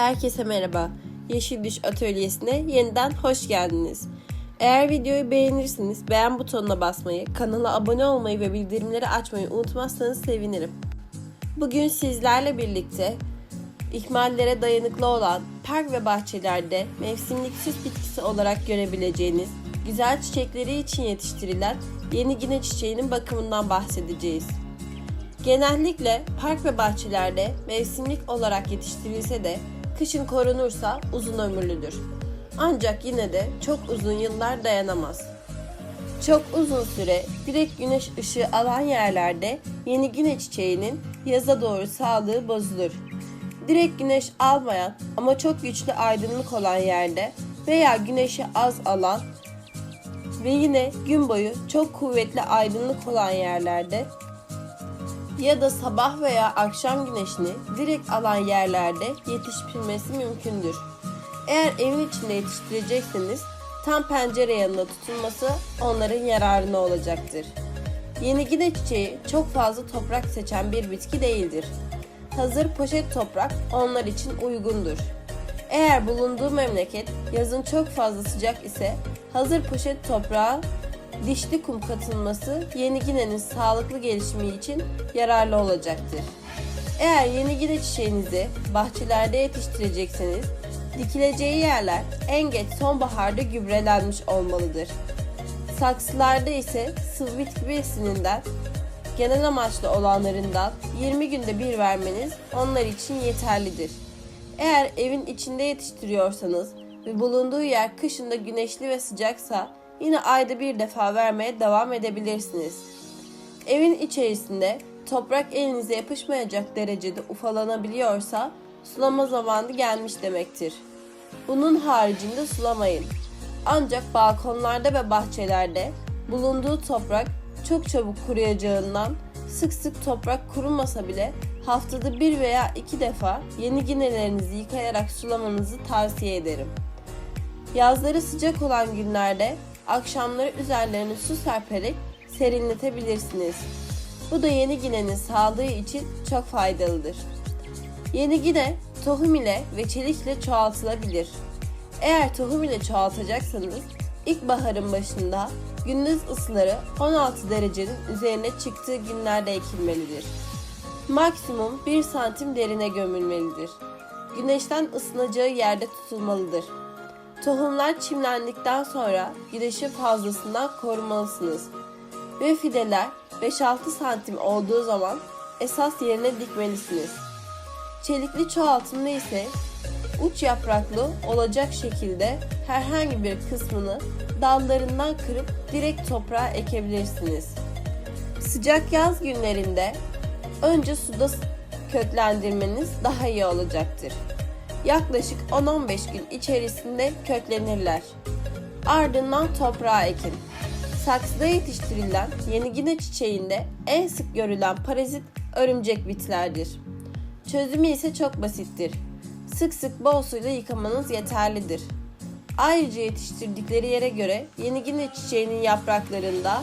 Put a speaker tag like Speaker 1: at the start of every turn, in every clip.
Speaker 1: Herkese merhaba. Yeşil Düş Atölyesi'ne yeniden hoş geldiniz. Eğer videoyu beğenirseniz beğen butonuna basmayı, kanala abone olmayı ve bildirimleri açmayı unutmazsanız sevinirim. Bugün sizlerle birlikte ihmallere dayanıklı olan park ve bahçelerde mevsimlik süs bitkisi olarak görebileceğiniz güzel çiçekleri için yetiştirilen yeni gine çiçeğinin bakımından bahsedeceğiz. Genellikle park ve bahçelerde mevsimlik olarak yetiştirilse de kışın korunursa uzun ömürlüdür. Ancak yine de çok uzun yıllar dayanamaz. Çok uzun süre direkt güneş ışığı alan yerlerde yeni güne çiçeğinin yaza doğru sağlığı bozulur. Direkt güneş almayan ama çok güçlü aydınlık olan yerde veya güneşi az alan ve yine gün boyu çok kuvvetli aydınlık olan yerlerde ya da sabah veya akşam güneşini direkt alan yerlerde yetiştirilmesi mümkündür. Eğer evin içinde yetiştirecekseniz tam pencere yanında tutulması onların yararına olacaktır. Yeni gide çiçeği çok fazla toprak seçen bir bitki değildir. Hazır poşet toprak onlar için uygundur. Eğer bulunduğu memleket yazın çok fazla sıcak ise hazır poşet toprağa dişli kum katılması yeni ginenin sağlıklı gelişimi için yararlı olacaktır. Eğer yeni gine çiçeğinizi bahçelerde yetiştirecekseniz dikileceği yerler en geç sonbaharda gübrelenmiş olmalıdır. Saksılarda ise sıvı bitki besininden genel amaçlı olanlarından 20 günde bir vermeniz onlar için yeterlidir. Eğer evin içinde yetiştiriyorsanız ve bulunduğu yer kışında güneşli ve sıcaksa yine ayda bir defa vermeye devam edebilirsiniz. Evin içerisinde toprak elinize yapışmayacak derecede ufalanabiliyorsa sulama zamanı gelmiş demektir. Bunun haricinde sulamayın. Ancak balkonlarda ve bahçelerde bulunduğu toprak çok çabuk kuruyacağından sık sık toprak kurumasa bile haftada bir veya iki defa yeni ginelerinizi yıkayarak sulamanızı tavsiye ederim. Yazları sıcak olan günlerde akşamları üzerlerine su serperek serinletebilirsiniz. Bu da yeni ginenin sağlığı için çok faydalıdır. Yeni gine tohum ile ve çelik ile çoğaltılabilir. Eğer tohum ile çoğaltacaksanız ilkbaharın başında gündüz ısıları 16 derecenin üzerine çıktığı günlerde ekilmelidir. Maksimum 1 santim derine gömülmelidir. Güneşten ısınacağı yerde tutulmalıdır. Tohumlar çimlendikten sonra güneşin fazlasından korumalısınız. Ve fideler 5-6 santim olduğu zaman esas yerine dikmelisiniz. Çelikli çoğaltımda ise uç yapraklı olacak şekilde herhangi bir kısmını dallarından kırıp direkt toprağa ekebilirsiniz. Sıcak yaz günlerinde önce suda köklendirmeniz daha iyi olacaktır. Yaklaşık 10-15 gün içerisinde köklenirler. Ardından toprağa ekin. Saksıda yetiştirilen yeni gine çiçeğinde en sık görülen parazit örümcek bitlerdir. Çözümü ise çok basittir. Sık sık bol suyla yıkamanız yeterlidir. Ayrıca yetiştirdikleri yere göre yeni gine çiçeğinin yapraklarında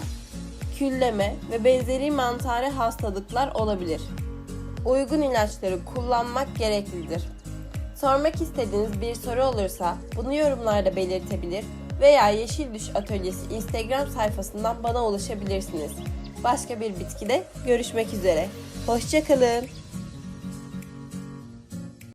Speaker 1: külleme ve benzeri mantarı hastalıklar olabilir. Uygun ilaçları kullanmak gereklidir. Sormak istediğiniz bir soru olursa bunu yorumlarda belirtebilir veya Yeşil Düş Atölyesi Instagram sayfasından bana ulaşabilirsiniz. Başka bir bitkide görüşmek üzere. Hoşçakalın.